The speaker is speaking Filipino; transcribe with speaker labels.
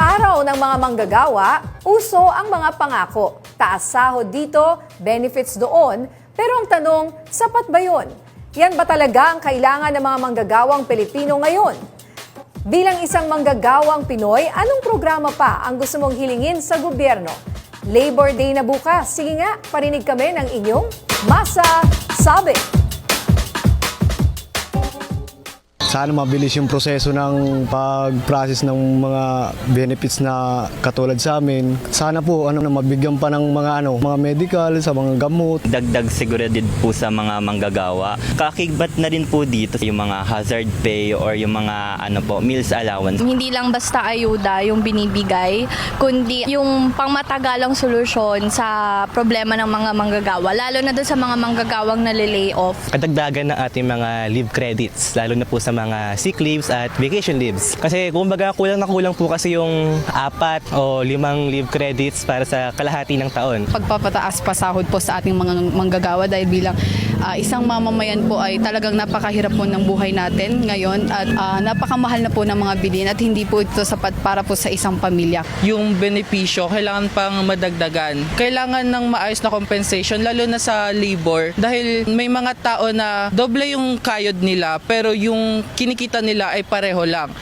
Speaker 1: araw ng mga manggagawa, uso ang mga pangako. Taas sahod dito, benefits doon, pero ang tanong, sapat ba yun? Yan ba talaga ang kailangan ng mga manggagawang Pilipino ngayon? Bilang isang manggagawang Pinoy, anong programa pa ang gusto mong hilingin sa gobyerno? Labor Day na bukas. Sige nga, parinig kami ng inyong Masa Sabi.
Speaker 2: Sana mabilis yung proseso ng pag-process ng mga benefits na katulad sa amin. Sana po ano na mabigyan pa ng mga ano, mga medical sa mga gamot.
Speaker 3: dagdag siguro din po sa mga manggagawa. Kakigbat na rin po dito yung mga hazard pay or yung mga ano po, meals allowance.
Speaker 4: Hindi lang basta ayuda yung binibigay, kundi yung pangmatagalang solusyon sa problema ng mga manggagawa, lalo na doon sa mga manggagawang nalilay off.
Speaker 5: kadagdagan ng ating mga leave credits, lalo na po sa mga sick leaves at vacation leaves. Kasi kumbaga kulang na kulang po kasi yung apat o limang leave credits para sa kalahati ng taon.
Speaker 6: pagpapataas pa sahod po sa ating mga manggagawa dahil bilang ah, isang mamamayan po ay talagang napakahirap po ng buhay natin ngayon at ah, napakamahal na po ng mga bilhin at hindi po ito sapat para po sa isang pamilya.
Speaker 7: yung benepisyo kailangan pang madagdagan. Kailangan ng maayos na compensation lalo na sa labor dahil may mga tao na doble yung kayod nila pero yung kinikita nila ay pareho lang.